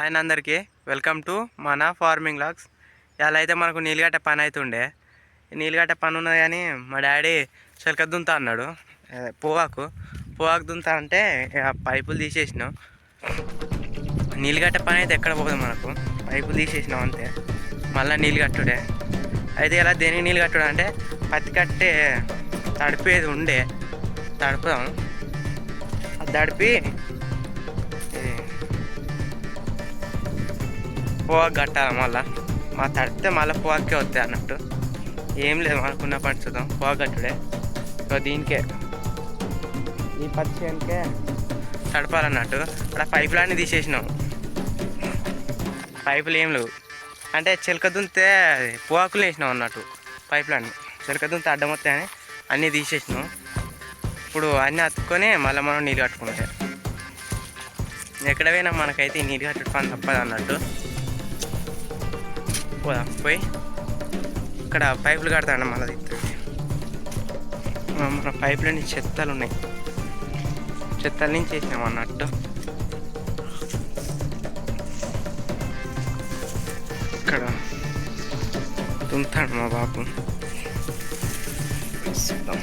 ఆయన అందరికీ welcome to మన ఫార్మింగ్ లాగ్స్. ఇలా అయితే మనకు నీళ్ళగట్ట పని అవుతుండే ఈ నీళ్ళగట్ట పని ఉన్నది కానీ మా డాడీ చిలక దుంతా అన్నాడు. పోవాకు పోవాకు దుంతా అంటే పైపులు తీసేసినాం. నీళ్ళగట్ట పని అయితే ఎక్కడ పోదు మనకు. పైపులు తీసేసినాం అంతే. మళ్ళీ నీళ్ళు కట్టుడే. అయితే ఇలా దేనికి నీళ్ళు కట్టుడు అంటే పత్తి కట్టే తడిపేది ఉండే. తడుపుదాం. అది తడిపి పోవాకు కట్టాలి మళ్ళా. మా తడితే మళ్ళీ పోవాకే వస్తాయి అన్నట్టు. ఏం లేదు మనకున్న పని చూద్దాం. పోవాకు కట్టుడే సో దీనికే. ఈ పత్తి తడపాలన్నట్టు. అక్కడ పైపులన్నీ తీసేసినాం. పైపులు ఏం లేవు. అంటే చిలక దుంతే పోవాకులు వేసినాం అన్నట్టు. పైపులన్నీ చిలక దుంతే అడ్డం వస్తాయని అన్నీ తీసేసినాం. ఇప్పుడు అన్నీ అతుక్కొని మళ్ళీ మనం నీళ్ళు కట్టుకుంటే. ఎక్కడ పోయినా మనకైతే నీళ్ళు కట్టడం పని తప్పదు అన్నట్టు పోదాం పోయి ఇక్కడ పైపులు కడతాడు మళ్ళీ మన పైపులో నుంచి చెత్తలు ఉన్నాయి చెత్తల నుంచి వేసినాం అన్నట్టు. ఇక్కడ తుంతాడు మా బాబు. చూద్దాం.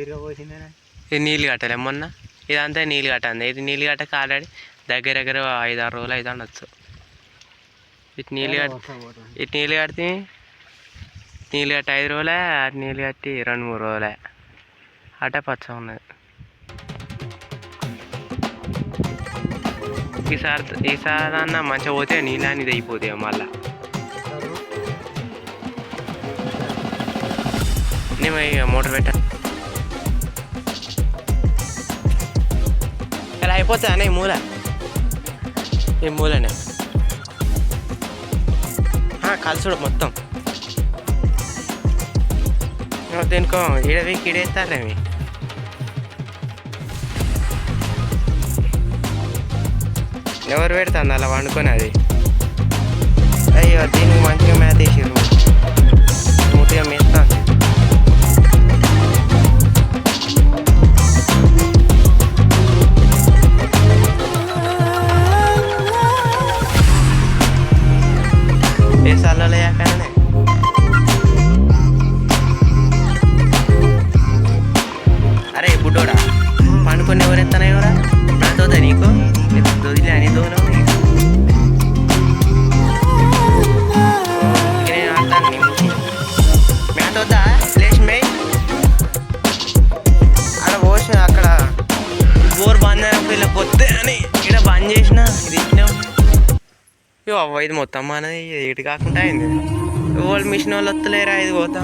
తిరగబోసిందేనా? ఇది నీళ్ళు కట్టాలి. మొన్న ఇదంతా నీళ్ళు కట్టాలి ఇది నీళ్ళు కట్టక ఆల్రెడీ దగ్గర దగ్గర ఐదు ఆరు రోజులు అయితే ఉండొచ్చు. ఇటు నీళ్ళు కట్టి ఇటు నీళ్ళు కడితే నీళ్ళు కట్టి ఐదు రోజులే అటు నీళ్ళు కట్టి రెండు మూడు రోజులే. అటే పచ్చ ఉన్నది. ఈసారి ఈసారి అన్న మంచిగా పోతే నీళ్ళు అనేది అయిపోతాయి మళ్ళా. నేను ఇక మోటార్ పెట్ట లేకపోతే అనే మూల. ఈ మూలనే. ఆ, కలుసుడు మొత్తం. దీనికో ఇడవి ఈడవి కిడేస్తారేమి ఎవరు పెడతాను అలా వండుకొని అది? అయ్యో దీనికి మంచిగా మ్యాథ్ వేసిర్రు అవ్వ ఇది మొత్తం మనది ఏటి ఇటు కాకుండా అయింది. వాళ్ళు మిషన్ వాళ్ళు వస్తలేరా ఇది పోతా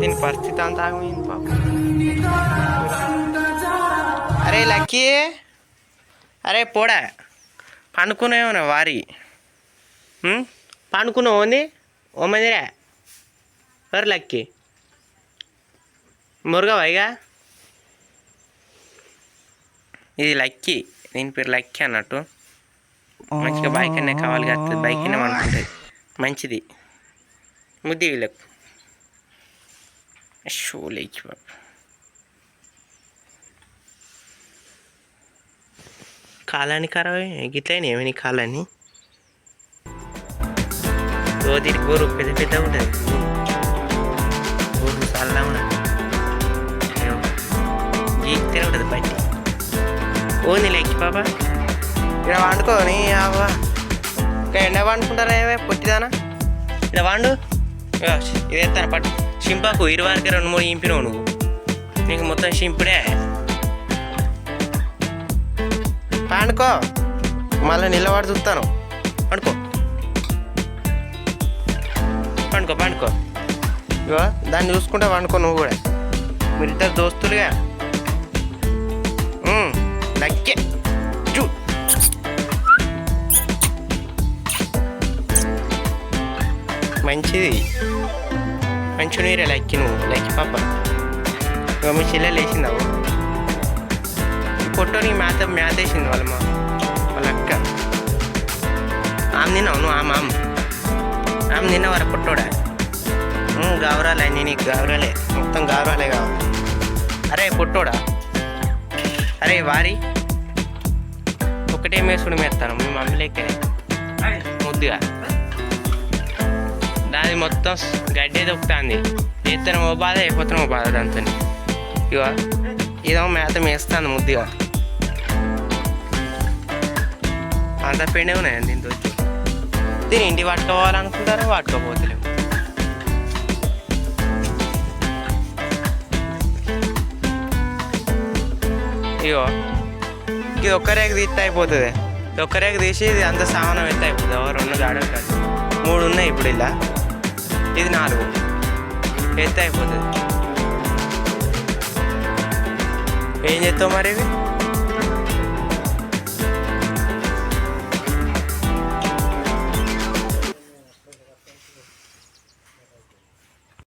దీని పరిస్థితి అంతా ఆగమైంది పాప అరే లక్కీ. అరే పోడా. పండుకునేమన్నా వారి. ఉమ్? పండుకున్నావు ఓంది ఓ మందిరే ఎవరు లక్కీ. మురుగవా ఇక ఇది లక్కీ. దీని పేరు లక్కీ అన్నట్టు మంచిగా బైక్ అనే కావాలి కదా బైక్ అనే అనుకుంటుంది మంచిది ముద్ది వీళ్ళకు షో లేచి బాబు కాలాన్ని ఖరాబ్ గిట్లయినా ఏమని కాలాన్ని రోజు గోరు పెద్ద పెద్ద ఉంటుంది గోరు చల్లగా ఉన్నది గీక్తే ఉంటుంది బయట ఓ నీ బాబా. ఇక్కడ వండుకో నీ అవ్వ ఇంకా ఎండ వండుకుంటారా ఏవే? పొట్టిదానా? ఇక్కడ వండు. ఇగో, పట్టు. సింపాకు ఇరువారికి రెండు మూడు ఇంపినావు నువ్వు. నీకు మొత్తం సింపుడే పండుకో మళ్ళీ నిలబడి చూస్తాను. పండుకో పండుకో పండుకో ఇగో దాన్ని చూసుకుంటే పండుకో నువ్వు కూడా. మీరిద్దరు దోస్తులుగా. లక్కే చూ మంచిది. మంచి నీరే లక్కి నువ్వు లక్కి పాప. ఇక మీ చెల్లెలు వేసిందావు ఈ పొట్టోని మేత మేత వేసింది వాళ్ళ మా వాళ్ళ అక్క. ఆమె తిన్నావు నువ్వు ఆమె ఆమె. ఆమె తిన్నవారా పొట్టోడా? ఉమ్, గావరాలే నేను నీకు గావరాలే. మొత్తం గావరాలే కావాలి. అరే పొట్టోడా? అరే వారి. ఒకటే మేసుడు మేస్తాను మీ మమ్మీ ముద్దుగా దాని మొత్తం గడ్డే దొక్కుతుంది ఎత్తన ఓ బాధ అయిపోతున్న ఓ బాధ దాంతో ఇక ఇదో మేత మేస్తాను ముద్దుగా. అంత పెండే ఉన్నాయండి దీంతో దీని ఇంటి పట్టుకోవాలనుకుంటారా పట్టుకోపోతలేము ఇగో ఇది ఒక్క రేఖ తీస్తే అయిపోతుంది. ఇది ఒక్క తీసి ఇది అంత సామానం ఎత్తే అయిపోతుంది. ఓ రెండు గాడలు కాదు. మూడు ఉన్నాయి ఇప్పుడు ఇలా. ఇది నాలుగు. ఎత్తే అయిపోతుంది. ఏం చేస్తావు మరి ఇవి?